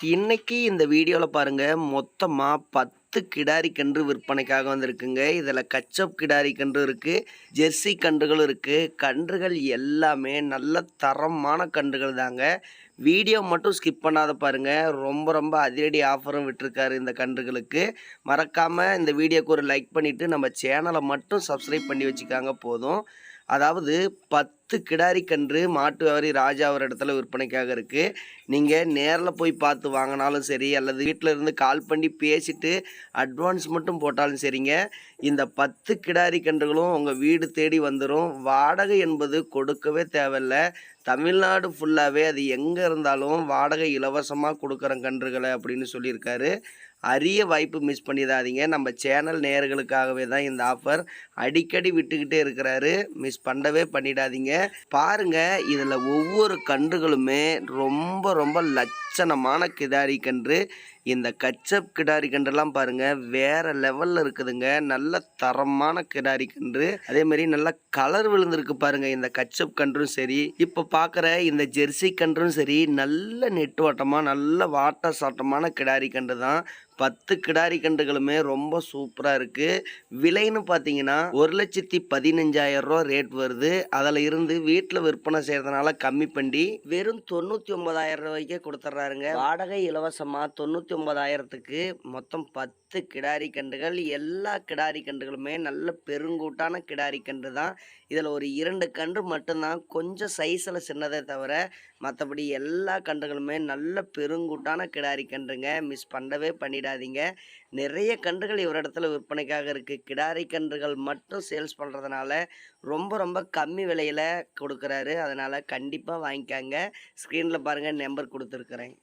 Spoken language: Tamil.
இன்றைக்கி இந்த வீடியோவில் பாருங்க மொத்தமாக பத்து கிடாரி கன்று விற்பனைக்காக வந்திருக்குங்க. இதில் கச்சப் கிடாரி கன்று இருக்குது ஜெர்சி கன்றுகளும் இருக்குது கன்றுகள் எல்லாமே நல்ல தரமான கன்றுகள் தாங்க. வீடியோ மட்டும் ஸ்கிப் பண்ணாத பாருங்க. ரொம்ப ரொம்ப அதிரடி ஆஃபரும் விட்டுருக்காரு இந்த கன்றுகளுக்கு. மறக்காமல் இந்த வீடியோக்கு ஒரு லைக் பண்ணிவிட்டு நம்ம சேனலை மட்டும் சப்ஸ்கிரைப் பண்ணி வச்சுக்காங்க போதும். அதாவது பத்து பத்து கிடாரி கன்று மாட்டு வியாபாரி ராஜா ஒரு இடத்துல விற்பனைக்காக இருக்குது நீங்கள் நேரில் போய் பார்த்து வாங்கினாலும் சரி அல்லது வீட்டில் இருந்து கால் பண்ணி பேசிட்டு அட்வான்ஸ் மட்டும் போட்டாலும் சரிங்க. இந்த பத்து கிடாரி கன்றுகளும் உங்கள் வீடு தேடி வந்துடும் வாடகை என்பது கொடுக்கவே தேவையில்ல. தமிழ்நாடு ஃபுல்லாகவே அது எங்கே இருந்தாலும் வாடகை இலவசமாக கொடுக்குற கன்றுகளை அப்படின்னு சொல்லியிருக்காரு. அரிய வாய்ப்பு மிஸ் பண்ணிடாதீங்க. நம்ம சேனல் நேர்களுக்காகவே தான் இந்த ஆஃபர் அடிக்கடி விட்டுக்கிட்டே இருக்கிறாரு. மிஸ் பண்ணவே பண்ணிடாதீங்க. பாருங்க. இதில் ஒவ்வொரு கன்றுகளுமே ரொம்ப ரொம்ப லட்சணமான கிடாரி கன்று. இந்த கச்சப் கிடாரி கன்றுலாம் பாருங்க வேறு லெவலில் இருக்குதுங்க. நல்ல தரமான கிடாரி கன்று. அதே மாதிரி நல்ல கலர் விழுந்திருக்கு பாருங்கள் இந்த கச்சப் கன்றும் சரி. இப்போ பார்க்குற இந்த ஜெர்சி கன்றும் சரி நல்ல நெட்டுவாட்டமாக நல்ல வாட்ட சாட்டமான கிடாரி கன்று தான். பத்து கிடாரி கன்றுகளுமே ரொம்ப சூப்பராக இருக்குது விலைன்னு பார்த்தீங்கன்னா ஒரு லட்சத்தி பதினஞ்சாயிரம் ரூபா ரேட் வருது. அதில் இருந்து வீட்டில் விற்பனை செய்கிறதுனால கம்மி பண்ணி வெறும் தொண்ணூற்றி ஒன்பதாயிரம் ரூபாய்க்கே கொடுத்துட்றாருங்க வாடகை இலவசமாக தொண்ணூற்றி ஒன்பதாயிரத்துக்கு மொத்தம் பத்து கிடாரி கன்றுகள். எல்லா கிடாரி கன்றுகளுமே நல்ல பெருங்கூட்டான கிடாரி கன்று தான். இதில் ஒரு இரண்டு கன்று மட்டும்தான். கொஞ்சம் சைஸில் சின்னதே தவிர மற்றபடி எல்லா கன்றுகளுமே நல்ல பெருங்கூட்டான கிடாரி கன்றுங்க. மிஸ் பண்ணவே பண்ணிடாதீங்க. நிறைய கன்றுகள் இவரிடத்துல விற்பனைக்காக இருக்குது கிடாரி கன்றுகள் மட்டும் சேல்ஸ் பண்ணுறதுனால ரொம்ப ரொம்ப கம்மி விலையில் கொடுக்குறாரு. அதனால் கண்டிப்பாக வாங்கிக்காங்க. ஸ்க்ரீனில் பாருங்கள் நம்பர் கொடுத்துருக்குறேன்.